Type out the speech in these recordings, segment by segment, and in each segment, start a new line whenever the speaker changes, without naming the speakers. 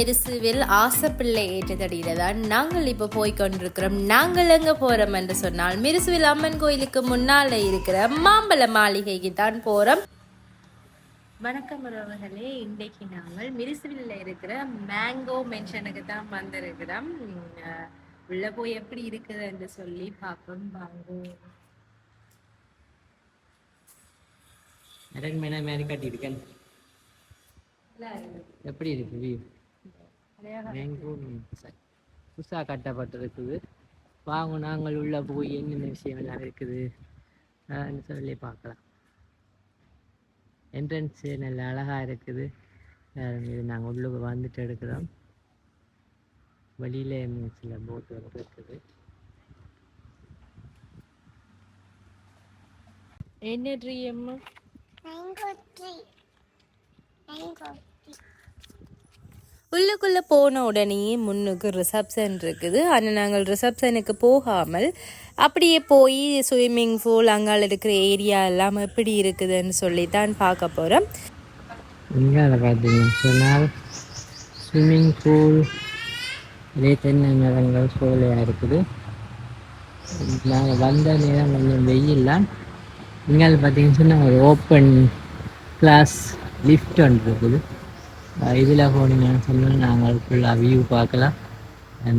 மிருசுவில் ஆசப்பிள்ளை ஏற்றதடியில தான் நாங்கள் இப்போ போய் கொண்டிருக்கிறோம் நாங்கள் எங்க போறோம் என்று சொன்னால் மிருசுவில் அம்மன் கோயிலுக்கு முன்னால இருக்கிற மாம்பழ மாளிகைக்கு தான் போறோம் வணக்கம் உறவுகளே இன்றைக்கு நாங்கள் மிருசுவில் இருக்கிற மேங்கோ மென்ஷனுக்கு தான் வந்திருக்கிறோம். உள்ள போய் எப்படி இருக்குது என்று சொல்லி பார்ப்போம். வாங்கோ.
அரண்மனை மேலே கட்டியிருக்கேன். எப்படி இருக்கு வியூ மேங்கோ புதுசாக கட்டப்பட்டிருக்குது. வாங்க நாங்கள் உள்ளே போய் என்னென்ன விஷயம் எல்லாம் இருக்குது சொல்லி பார்க்கலாம். என்ட்ரன்ஸு நல்ல அழகாக இருக்குது. இது நாங்கள் உள்ளே வந்துட்டு எடுக்கிறோம். வெளியில சில போட்டு வந்து இருக்குது.
என்ன
Mango tree. Mango. tree.
உள்ளுக்குள்ளே போன உடனே முன்னுக்கு ரிசப்ஷன் இருக்குது. ஆனால் நாங்கள் ரிசப்ஷனுக்கு போகாமல் அப்படியே போய் ஸ்விம்மிங் பூல் அங்கால இருக்கிற ஏரியா எல்லாம் எப்படி இருக்குதுன்னு சொல்லி தான் பார்க்க போகிறோம்
இங்கால பார்த்தீங்கன்னு சொன்னால் ஸ்விம்மிங் பூல் இதே தென்னை மரங்கள் சோலையாக இருக்குது. நாங்கள் வந்த நேரம் கொஞ்சம் வெயில்லாம் இங்கே பார்த்தீங்கன்னு சொன்னால் ஒரு ஓப்பன் கிளாஸ் லிஃப்ட் ஒன்று இருக்குது. இதில் போனீங்கன்னு சொன்னால் நாங்கள் ஃபுல்லாக வியூ பார்க்கலாம்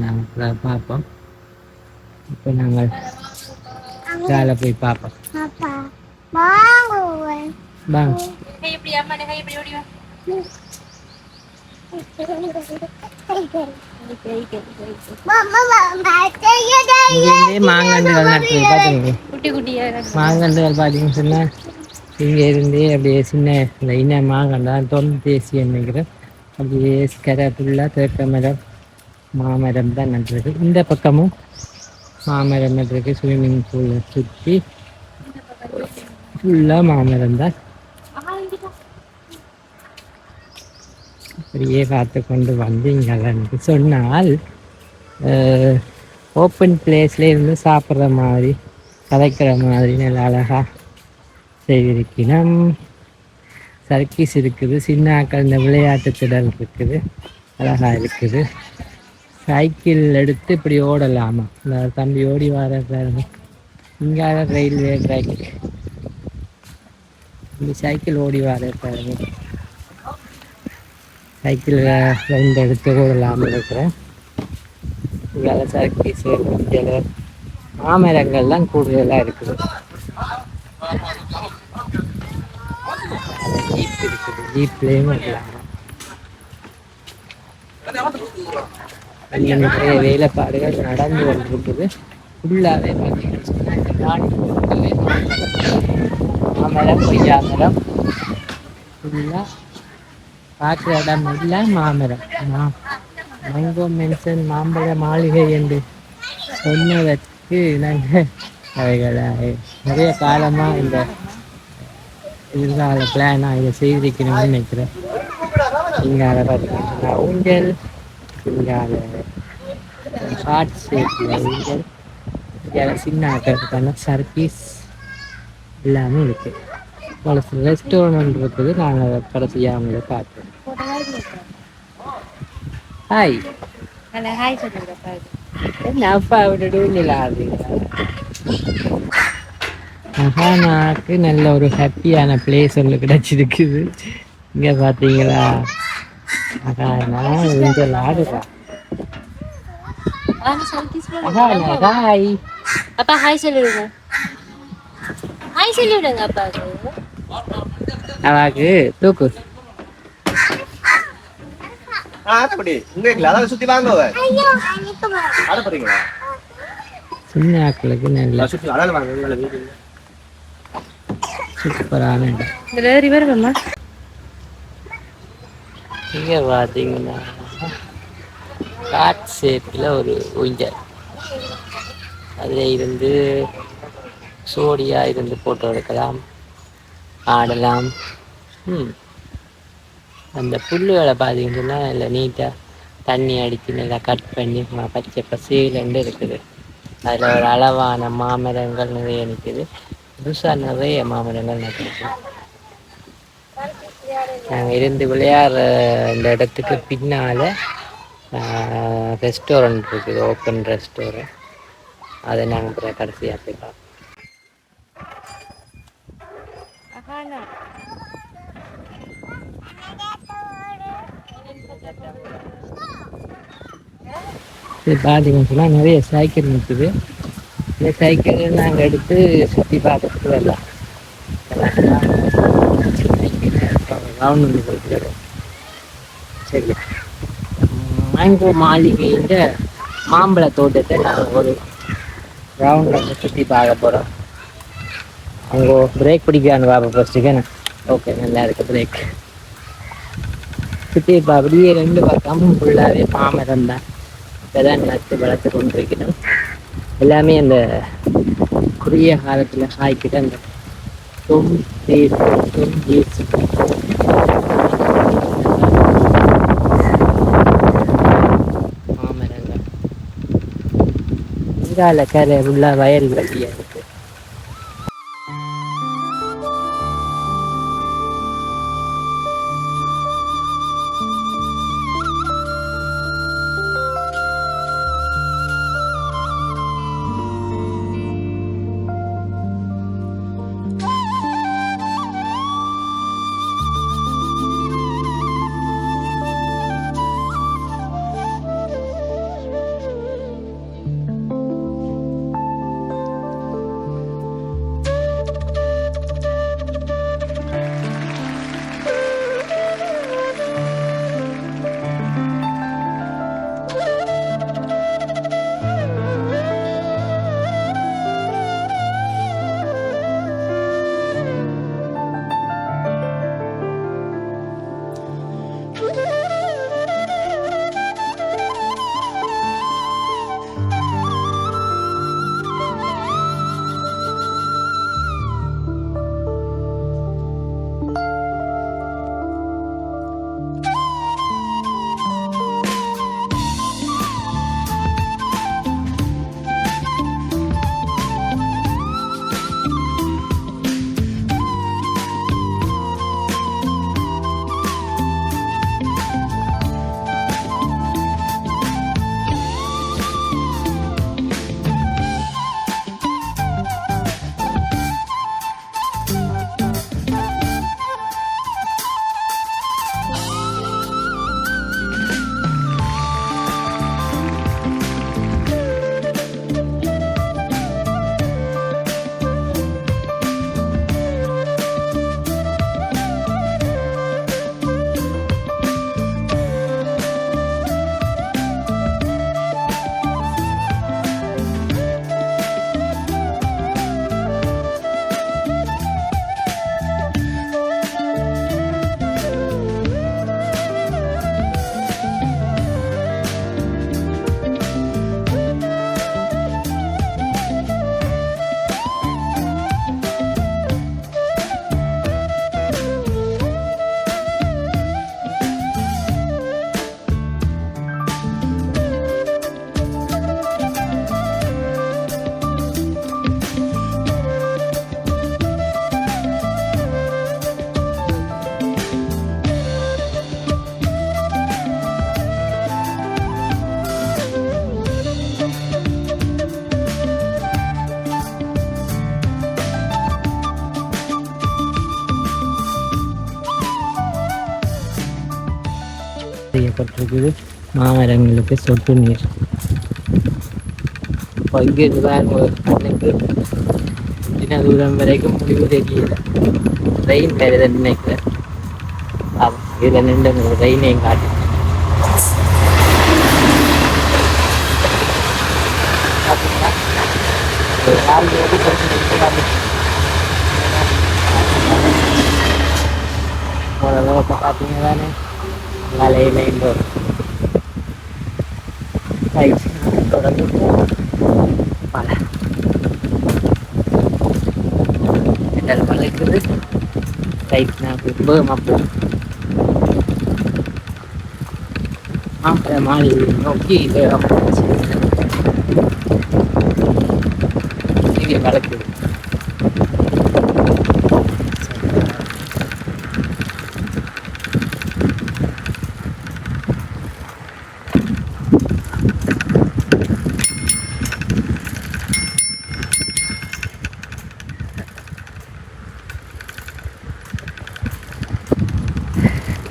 நாங்கள் ஃபுல்லாக பார்ப்போம் இப்போ நாங்கள் வேலை போய் பார்ப்போம். வாங்க
குட்டியாக
மாங்கன்றுகள் பார்த்தீங்கன்னு சொன்னால் இங்கே இருந்தே அப்படியே சின்ன லைனாக இன மாங்கண்டா தொன் தேசிய நினைக்கிறேன் அப்படியே கரை ஃபுல்லாக தேக்க மரம் மாமரம் தான் நட்டுருக்கு இந்த பக்கமும் மாமரம் நட்டுருக்கு ஸ்விம்மிங் பூலை சுற்றி ஃபுல்லாக மாமரம் தான். அப்படியே பார்த்து கொண்டு வந்து இங்கே சொன்னால் ஓப்பன் பிளேஸ்லேயே இருந்து சாப்பிட்ற மாதிரி கதைக்கிற மாதிரி நல்லா அழகாக செய்திருக்கணும் சர்க்கீஸ் இருக்குது சின்ன ஆக்கள் இந்த விளையாட்டு திடல் இருக்குது. அழகாக இருக்குது. சைக்கிள் எடுத்து இப்படி ஓடலாமா? இந்த தம்பி ஓடி வர பாருங்க. இங்கே ரயில்வே ட்ராக். இப்படி சைக்கிள் ஓடி வர பாருங்க. சைக்கிள் ரெண்டு எடுத்து ஓடலாமல் இருக்கிறேன். இங்கே சர்க்கீஸ் மாமரங்கள்லாம் கூடுதலாக இருக்குது. ஜீப் இருக்குது ஜீப்லேயும் வரலாம் நிறைய வேலைப்பாடுகள் நடந்து கொண்டிருக்குது ஃபுல்லாகவே பார்த்தீங்கன்னு மாமரம் கொய்யா மரம் ஃபுல்லாக பார்க்குற இடம் இல்லை மாமரம் மா மேங்கோ மென்ஷன் மாம்பழ மாளிகை என்று சொன்னதற்கு நாங்கள் அவைகளாக நிறைய காலமாக இந்த எதிர்கால பிளானாக இதை செய்திருக்கணும்னு நினைக்கிறேன். இங்கால பார்த்தீங்கன்னா ஊஞ்சல் இங்கால ஷார்ட் ஷேப்பில் ஊஞ்சல் இங்கால சின்ன ஆக்கிறதுக்கான சர்வீஸ் எல்லாமே இருக்குது ஒரு ரெஸ்டாரண்ட் இருக்குது நாங்கள் அதை கடைசியாக அவங்கள பார்த்தோம் ஹாய்
ஹாய் சொல்லுங்க
என்ன அப்பா விட்டுட்டு ஊஞ்சல் ஆடுறீங்களா மகானாக்கு நல்ல ஒரு ஹாப்பியான பிளேஸ் ஒன்று கிடைச்சிருக்குது. இங்கே பார்த்தீங்களா மகானா ஊஞ்சல் ஆடுறா மகானா ஹாய்.
அப்பா ஹாய் சொல்லிவிடுங்க ஹாய் சொல்லிவிடுங்க அப்பாவுக்கு
அவாக்கு தூக்கு.
ஆ, ஆத்தப்படி உங்க
சூப்பரான
இதில் ரிவர்மா
இங்கே பார்த்தீங்கன்னா காட் ஷேப்பில் ஒரு ஊஞ்சல். அதில் இருந்து சோடியாக இருந்து ஃபோட்டோ எடுக்கலாம் ஆடலாம். ம் அந்த புல்லுகளை பார்த்தீங்கன்னா இல்லை நீட்டாக தண்ணி அடித்து நல்லா கட் பண்ணி பச்சை பசேலண்டு இருக்குது. அதில் ஒரு அளவான மாமரங்கள் நிறைய நிற்குது புதுசாக நிறைய மாமரங்கள் நட்டுருக்கு நாங்கள் இருந்து விளையாடுற இந்த இடத்துக்கு பின்னால் ரெஸ்டாரண்ட் இருக்குது ஓப்பன் ரெஸ்டாரண்ட் அதை நாங்கள் அப்புறம் கடைசியாக போய் பார்ப்போம். பார்த்தீங்கன்னு சொன்னால் நிறைய சைக்கிள் நிற்குது இந்த சைக்கிள் நாங்கள் எடுத்து சுற்றி பார்க்கறதுக்கு வரலாம். ரவுண்ட் போயிட்டு வரோம் சரி. மேங்கோ மாளிகைன்ற மாம்பழ தோட்டத்தை நாங்கள் ஒரு ரவுண்ட் வந்து சுற்றி பார்க்க போகிறோம் அங்கே பிரேக் பிடிக்கான்னு பார்ப்போம் ஃபஸ்ட்டுக்கு ஓகே நல்லா இருக்கு பிரேக் சுற்றி இப்போ அப்படியே ரெண்டு பக்கமும் ஃபுல்லாகவே மாமரம் தான். இப்போதான் நட்டு வளர்த்து கொண்டிருக்கணும் எல்லாமே அந்த குறுகிய காலத்தில் காய்க்கிட்ட அந்த தொம் தேஸ் தொம் மாமரங்கள். இங்கால கரை உள்ள வயல் வழியாது மாமரங்களுக்கு சொட்டு நீர். இப்போ இங்கிருந்து பாருங்க சின்ன தூரம் வரைக்கும் முடிவு தெரியல. ரெயின் வருதுன்னு நினைக்கிறேன் ஆமாம் இதில் நின்று ரெயினையும் காட்டி பார்த்தீங்களா? ஒரு நாலு மணி கொஞ்சம் நிற்கலாமே. ஓரளவு இப்போ பார்த்தீங்க தானே மலையில இந்த ஒரு ரைட் தொடர்ந்து மலை இடல் மலைக்குது ரைட் நான் ரொம்ப மாப்பு மாப்பிள்ள மாறி நோக்கி வேகம் போச்சு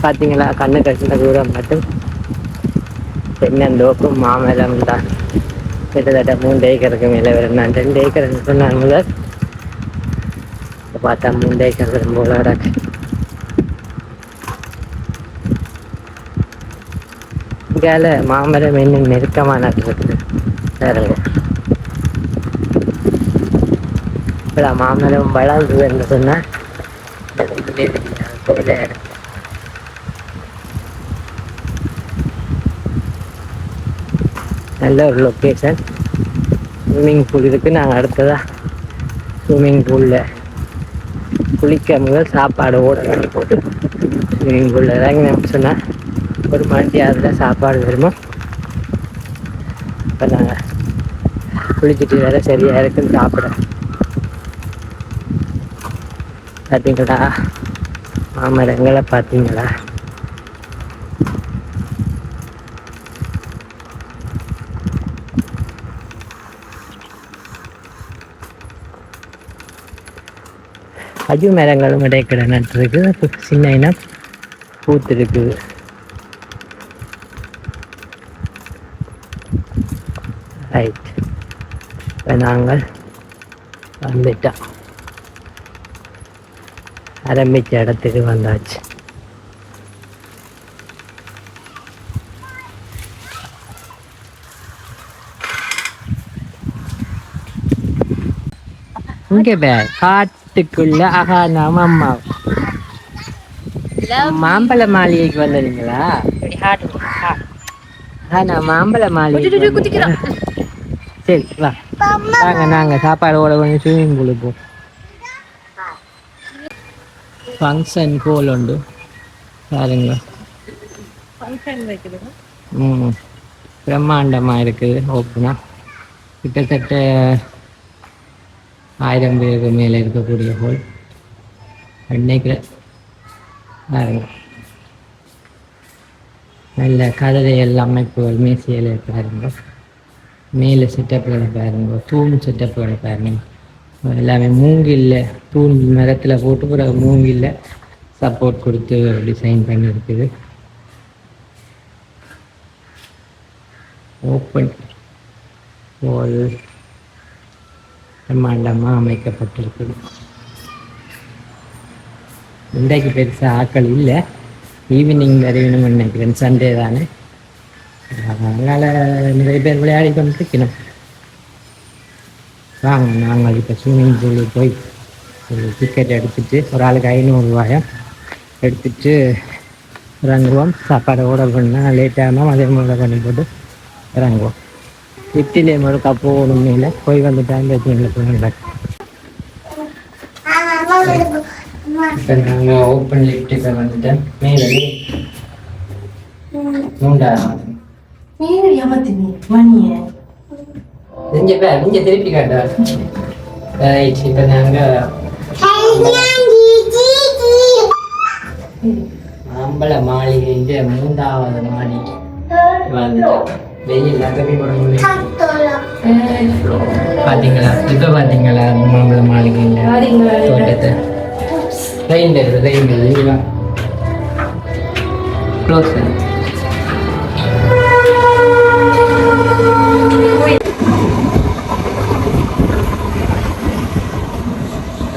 பார்த்தீங்களா கண்ணு கட்டின தூரம் மட்டும். தென்னந்தோப்பும் மாமரம் தான். கிட்டத்தட்ட மூன்று ஏக்கருக்கு மேலே வரும். நான் ரெண்டு ஏக்கர் சொன்னாங்க முதல். பார்த்தா மூன்று ஏக்கர் வரும் போல கிடக்கு. இங்கால மாமரம் இன்னும் நெருக்கமாக நட்டுருக்குது வேறங்க இப்போ மாமரம் வளர்ந்ததுன்னு சொன்னால் நல்ல ஒரு லொக்கேஷன் ஸ்விம்மிங் பூல் இருக்குது நாங்கள் அடுத்ததாக ஸ்விம்மிங் பூலில் குளிக்க முதல் சாப்பாடு ஓட போட்டு ஸ்விம்மிங் பூலில் இறங்கினோம்னு சொன்னால் ஒரு மணி அதில் சாப்பாடு வருமா இப்போ நாங்கள் குளிச்சுட்டு வேறு சரியாக இருக்குன்னு சாப்பிட. பார்த்தீங்களா மாமரங்களை பார்த்தீங்களா அஜு மரங்களும் இடைக்கிட நட்டுருக்கு. சின்ன இனம் பூத்து இருக்குது ரைட் இப்போ நாங்கள் வந்துட்டோம். ஆரம்பிச்ச இடத்துக்கு வந்தாச்சு. இங்கே பே காட்டுக்குள்ள ஆஹா நாம அம்மா. மாம்பழ மாளிகைக்கு வந்தீங்களா ஆ. நான் மாம்பழ மாளிகை சரி வா. வாங்க நாங்க சாப்பாடோட கொஞ்சம் ஸ்விம்மிங் பூலுக்கு ஃபங்க்ஷன் கோல் உண்டு. பாருங்க. ம் பிரம்மாண்டமாக இருக்குது ஓப்பனா கிட்டத்தட்ட ஆயிரம் பேருக்கு மேலே இருக்கக்கூடிய ஹோல் நினைக்கிறேன் பாருங்க. நல்ல கதவையல் அமைப்புகள் மேசையில் பாருங்க. மேலே செட்டப்புகளை பாருங்க. தூண் செட்டப்புகளை பாருங்க. எல்லாமே மூங்கில்ல தூண் மரத்தில் போட்டு பிறகு மூங்கில்ல சப்போர்ட் கொடுத்து டிசைன் பண்ணியிருக்குது. ஓப்பன் வால் பிரம்மாண்டமாக அமைக்கப்பட்டிருக்குது. இன்றைக்கு பெருசாக ஆக்கள் இல்லை. ஈவினிங் நிறையணும்னு நினைக்கிறேன். சண்டே தானே. அதனால் நிறைய பேர் விளையாடி கொண்டிருக்கணும் வாங்க நாங்கள் இப்போ ஸ்விம்மிங் பூலில் போய் ஒரு டிக்கெட் எடுத்துட்டு ஒரு ஆளுக்கு ஐநூறுரூவாயம் எடுத்துட்டு இறங்குவோம். சாப்பாடு ஆர்டர் பண்ணால் லேட் அதே மாதிரி பண்ணி போட்டு இறங்குவோம். இட்லிலே ஒரு கப்பு ஒன்றும் இல்லை போய் வந்துட்டாங்க எங்களுக்கு இப்போ நாங்கள் ஓப்பன் லிஃப்ட்டுக்கு வந்துட்டேன் மேலே மூன்றாம் நெஞ்ச பே நெஞ்ச திருப்பி காட்டா ரைட் இப்போ நாங்கள் அம்பல மாளிகை மூன்றாவது மாடி வந்துட்டோம் வெயில் போட முடியும் பாத்தீங்களா? இப்போ பாத்தீங்களா? மாம்பழ மாளிகையில் தோட்டத்தை. ரெயின் இருக்குது ரெயின் இருக்குது க்ளோஸ்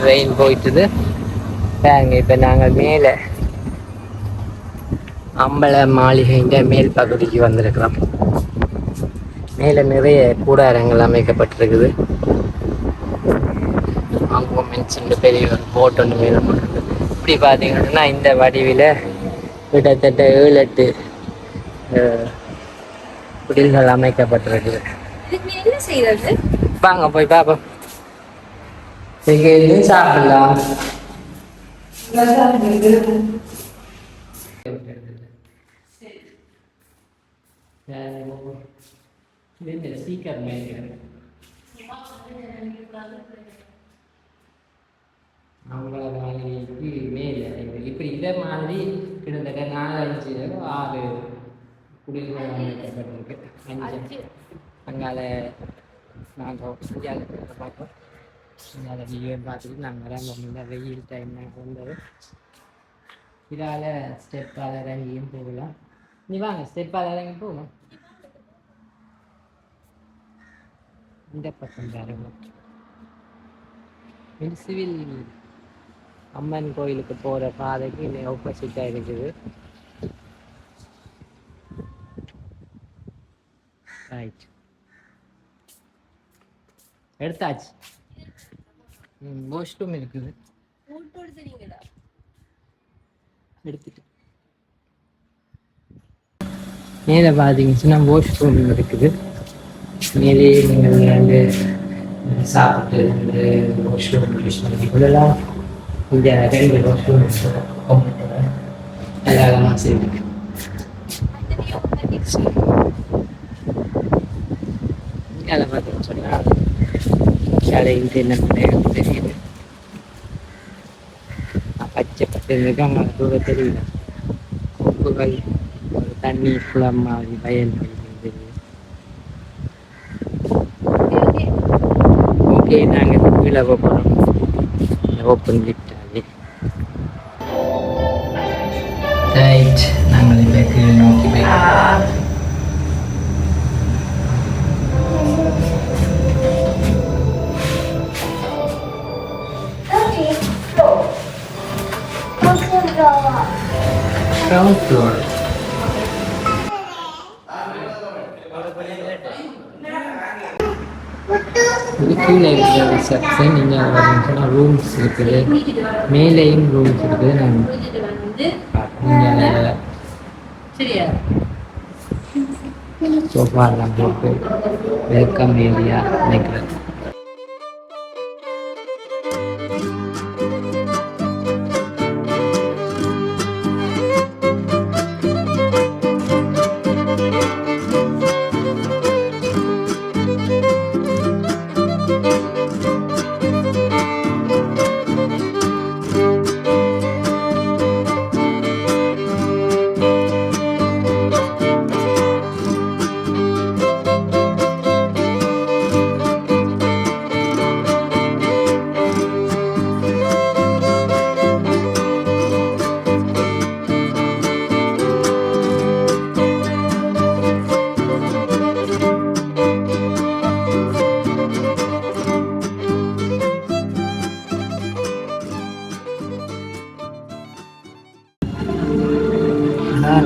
ரெயின் போயிட்டுது. பாருங்க இப்போ நாங்கள் மேலே அம்பல மாளிகைன்ற மேல் பகுதிக்கு வந்திருக்கிறோம். மேலே நிறைய கூடாரங்கள் அமைக்கப்பட்டிருக்குது. அங்கே மென்ஷன் பெரிய ஒரு போட் ஒன்று மேலே இப்படி பார்த்தீங்கன்னா இந்த வடிவில் கிட்டத்தட்ட ஏழு எட்டு குடில்கள் அமைக்கப்பட்டிருக்குது. வாங்க போய் பார்ப்போம். இங்கே எதுவும் சாப்பிடலாம்? இது சீக்கிரம் அவங்கள நாளைக்கு மேலே இப்படி இதே மாதிரி கிட்டத்தட்ட நாலஞ்சு ஆறு குடிகள் அமைக்கப்பட்டிருக்கு அஞ்சு அங்கால நாங்கள் இந்தியாவில் பார்ப்போம் இந்தியாவில் வியூவை பார்த்துட்டு நாங்கள் வராங்க ரொம்ப வெயில் டைம் வந்தது இதால் ஸ்டெப்பால் இறங்கியும் போகலாம் நீ வாங்க ஸ்டெப்பால் இறங்கி போகணும் இந்த பக்கம் பாருங்க அம்மன் கோயிலுக்கு போகிற பாதைக்கு இன்னும் ஆப்போசிட்டாக இருக்குது. ரைட் எடுத்தாச்சு. ம் வாஷ்ரூம் இருக்குது. எடுத்துட்டு. மேலே பார்த்தீங்கன்னா வாஷ்ரூம் இருக்குது. மேலே நீங்கள் வந்து சாப்பிட்டு இந்த வாஷ்ரூம் யூஸ் பண்ணிக்கலாம் இந்த ரெண்டு வாஷ்ரூம் அழகாக செய்யுங்க அதை பார்த்தீங்கன்னு சொன்னால் கடையில் என்ன தெரியுது. பச்சை பச்சை இருக்கு தெரியல. கொம்புகள் ஒரு தண்ணி குளம் மாதிரி வயல் மாதிரி தெரியுது ஓகே நாங்கள் கீழே போகிறோம் ஓப்பன் லிஃப்டாகி ரைட் நாங்கள் இப்போ கீழே நோக்கி போய் ground floor. கீழே இருக்கிற ரிசப்ஷன் இங்கே பார்த்தீங்கன்னா ரூம்ஸ் இருக்குது மேலேயும் ரூம்ஸ் இருக்குது. நான்
சரியா?
சோஃபாலாம் போட்டு வெல்கம் ஏரியா நினைக்கிறேன்.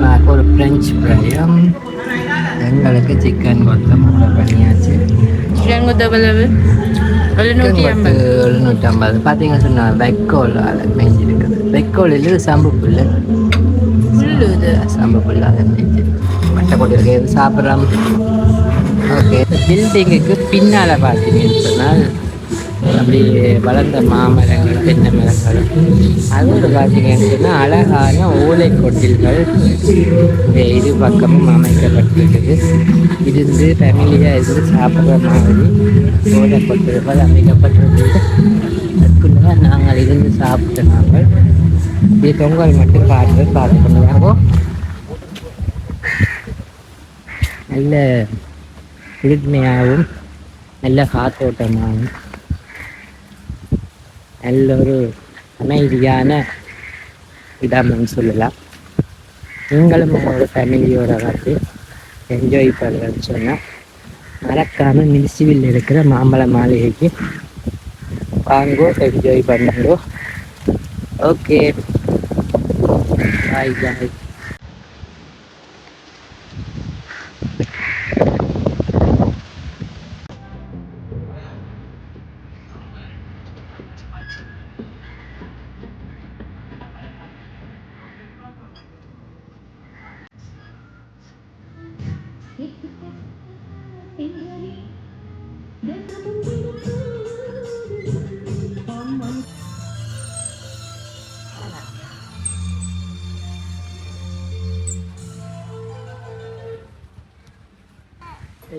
நான் ஒரு ஃப்ரெஞ்ச் ஃப்ரையும் எங்களுக்கு சிக்கன் கொத்தம் பண்ணியாச்சு.
எழுநூற்றி ஐம்பது.
எழுநூற்றி ஐம்பது. பார்த்தீங்கன்னா சொன்னால் வெக்கோல் மேய்ஞ்சி இருக்குது வெக்கோல் இல்லை சம்பு புல்
புல்லு இது.
சம்பு புல் அதை மேய்ஞ்சி மட்டை கொண்டு இருக்கு இது சாப்பிட்றோம். ஓகே. பில்டிங்குக்கு பின்னால் பார்த்தீங்கன்னு சொன்னால் அப்படி வளர்ந்த மாமரங்கள் தென்னை மரங்கள் அதோடு பார்த்தீங்கன்னு சொன்னால் அழகான ஓலை கொட்டில்கள் இரு பக்கமும் அமைக்கப்பட்டிருக்குது. இருந்து ஃபேமிலியாக இருந்து சாப்பிட்ற மாதிரி ஓலை கொட்டில்கள் அமைக்கப்பட்டிருக்குது. அதுக்குள்ளே நாங்கள் இருந்து சாப்பிட்டு நாங்கள். இது பொங்கல் மட்டும் பார்த்து பார்த்து பண்ணுவாங்க நல்ல குளிர்மையாகவும் நல்ல காத்தோட்டமாகவும் நல்ல ஒரு அமைதியான இடம்னு சொல்லலாம். நீங்களும் உங்களோட ஃபேமிலியோட வந்து என்ஜாய் பண்ணுறேன்னு சொன்னால் மறக்காமல் மினிசிவில் இருக்கிற மாம்பழ மாளிகைக்கு வாங்கோ என்ஜாய் பண்ணுங்கோ. ஓகே பாய் பாய்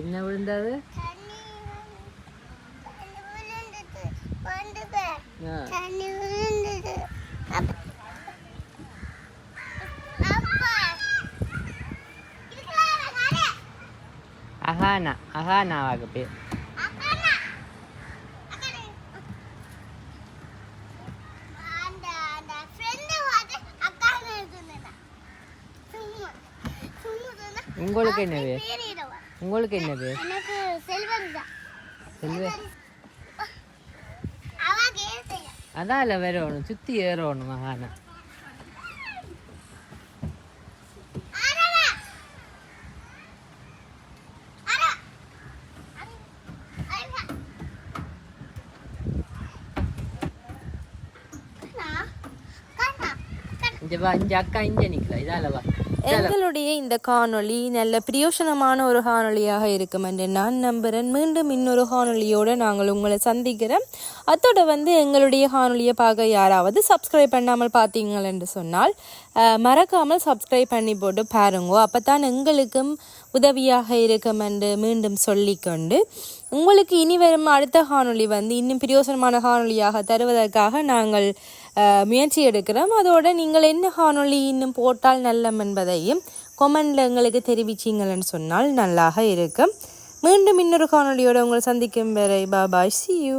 என்ன விழுந்தது? அகானா அகானாவாக பேர் உங்களுக்கு
என்னவே
உங்களுக்கு என்ன பேர்
எனக்கு செல்வன் தான்.
செல்வ
அவ கேட்டையா
அதான் இல்லை வரணும் சுற்றி ஏறணும் மகானா
அரவா அரவா அரவா கண்ணா கண்ணா
இங்கே வா இங்கே அக்கா இங்கே நிற்கலாம் இதால வா
எங்களுடைய இந்த காணொளி நல்ல பிரியோஷனமான ஒரு காணொளியாக இருக்கும் என்று நான் நம்புகிறேன் மீண்டும் இன்னொரு காணொளியோடு நாங்கள் உங்களை சந்திக்கிறோம். அத்தோட வந்து எங்களுடைய காணொலியை பார்க்க யாராவது சப்ஸ்கிரைப் பண்ணாமல் பார்த்தீங்கள் என்று சொன்னால் மறக்காமல் சப்ஸ்கிரைப் பண்ணி போட்டு பாருங்கோ. அப்போ தான் எங்களுக்கும் உதவியாக இருக்கும் என்று மீண்டும் சொல்லிக்கொண்டு உங்களுக்கு இனி வரும் அடுத்த காணொளி வந்து இன்னும் பிரயோசனமான காணொலியாக தருவதற்காக நாங்கள் முயற்சி எடுக்கிறோம். அதோடு நீங்கள் என்ன காணொளி இன்னும் போட்டால் நல்லம் என்பதையும் கொமெண்டில் எங்களுக்கு தெரிவிச்சிங்கள்னு சொன்னால் நல்லாக இருக்கும். மீண்டும் இன்னொரு காணொலியோடு உங்களை சந்திக்கும் வரை பாபாய் சி யூ